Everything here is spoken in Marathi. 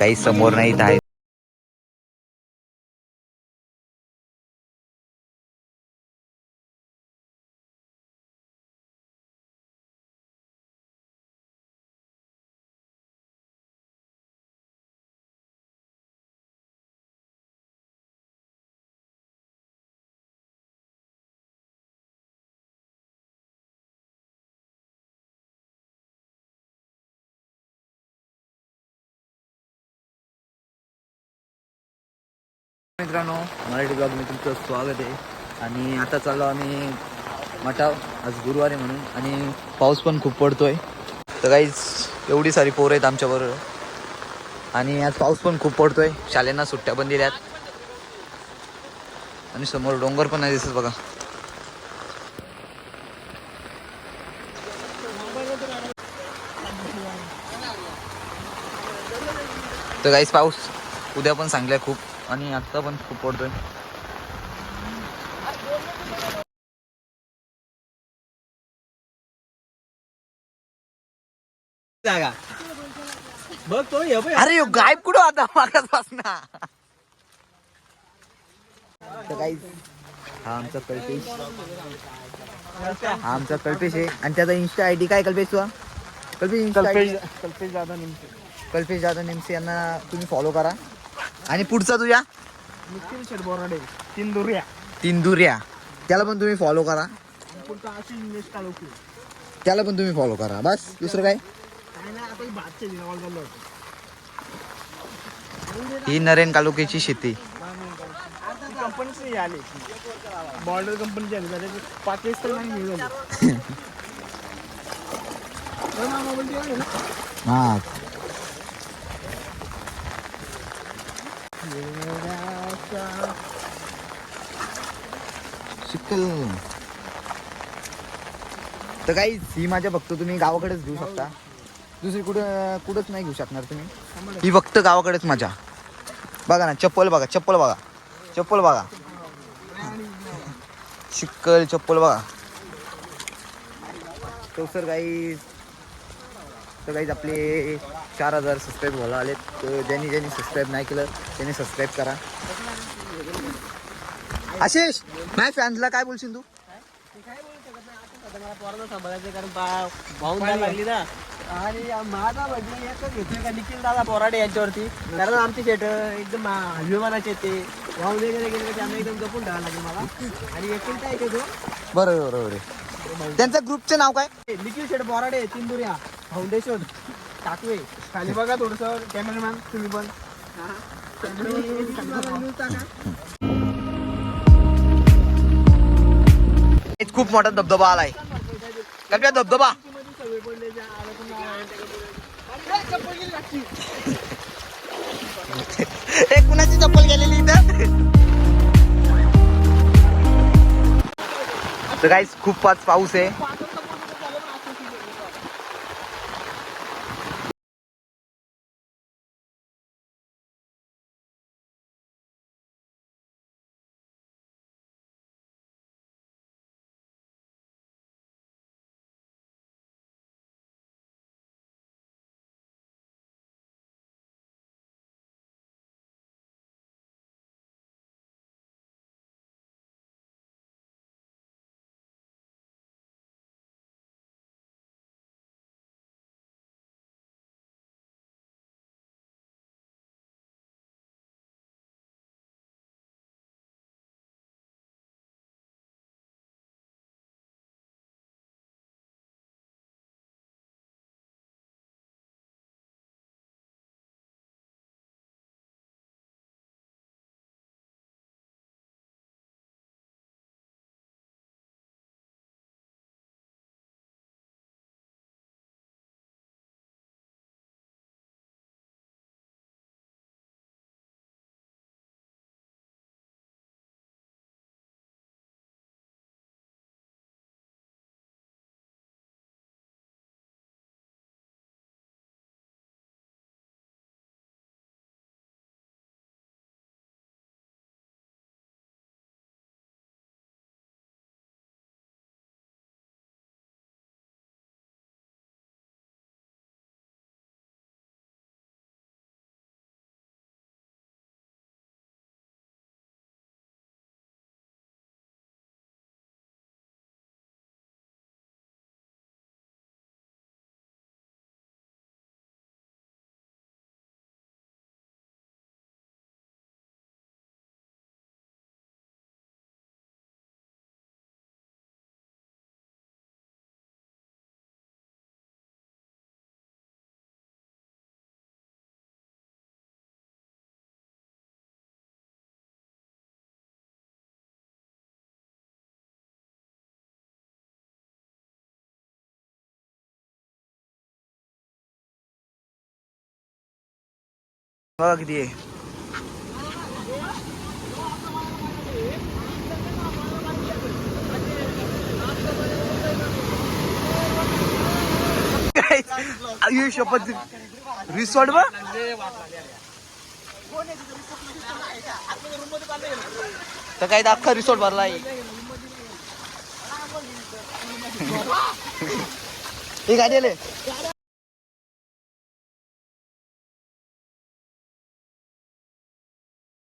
काही समोर नाही आहेत. मित्रांनो. मराठी ब्लॉगमध्ये तुमचं स्वागत आहे. आणि आता चाललो आम्ही मठाव आज गुरुवार आहे म्हणून. आणि पाऊस पण खूप पडतोय. तर काहीच एवढी सारी पोरं आहेत आमच्याबरोबर आणि आज पाऊस पण खूप पडतोय. शाळेंना सुट्ट्या पण दिल्यात. आणि समोर डोंगर पण नाही दिसत बघा. तर काहीच पाऊस उद्या पण सांगलाय खूप. आणि आत्ता पण खूप पडतोय. जागा. बघ तो. अरे गायब कुठं आता तर काही हा आमचा कल्पेश. हा आमचा कल्पेश आहे. आणि त्याचा इन्स्टा आय डी काय कल्पेश तुझा कल्पेश कल्पेश कल्पेश दादा नेमके कल्पेश जाधव नेमसे यांना तुम्ही फॉलो करा. आणि पुढचा तुझ्या? निखिल बोराडे तीन दुर्या तिंदुर्या. त्याला पण तुम्ही फॉलो करा. पुढचा आशिष त्याला पण तुम्ही फॉलो करा. बस दुसरं काय? काय नाही आता ही भातचे होतं. ही नरेन कालुकेची शेती. कंपनीच नाही आले. बॉर्डर कंपनीचे आले. पाकिस्तान आणि हे झाले? हा. शिकल. तर काही ही माझ्या फक्त तुम्ही गावाकडेच घेऊ शकता. दुसरी कुठं कुठंच नाही घेऊ शकणार तुम्ही. ही फक्त गावाकडेच माझ्या. बघा ना चप्पल बघा चप्पल बघा. चप्पल बघा. शिक्कल चप्पल बघा. तो सर काही तर काहीच आपले चार हजार सबस्क्राईब व्हायला आलेत तर ज्यांनी ज्यांनी सबस्क्राईब नाही केलं त्यांनी सबस्क्राईब करा. आशिष नाही फॅन्सला काय बोलशील तू? आणि माझा एकच घेतलं का निखिल दादा पोराडे यांच्यावरती? कारण आमचे शेट एकदम अभिमानाचे ते. भाऊ वगैरे गेले की त्यांना एकदम जपून ठेवायला लागेल मला. आणि एकूण काय तो. बरोबर बरोबर आहे. त्यांचं ग्रुपचं नाव काय? निखिल शेट बोराडे तिंदुर्या फाउंडेशन. टाकवे. खाली बघा थोडस कॅमेरामॅन तुम्ही पण. खूप मोठा धबधबा आलाय. काय धबधबा. एक कुणाची चप्पल गेलेली इथं? तर खूपच खूप पाच पाऊस आहे. बघा किती आहे. आयुष शपथ रिसॉर्ट बा? तर काय अख्खा रिसॉर्ट भरला आहे. हे गाडी आले.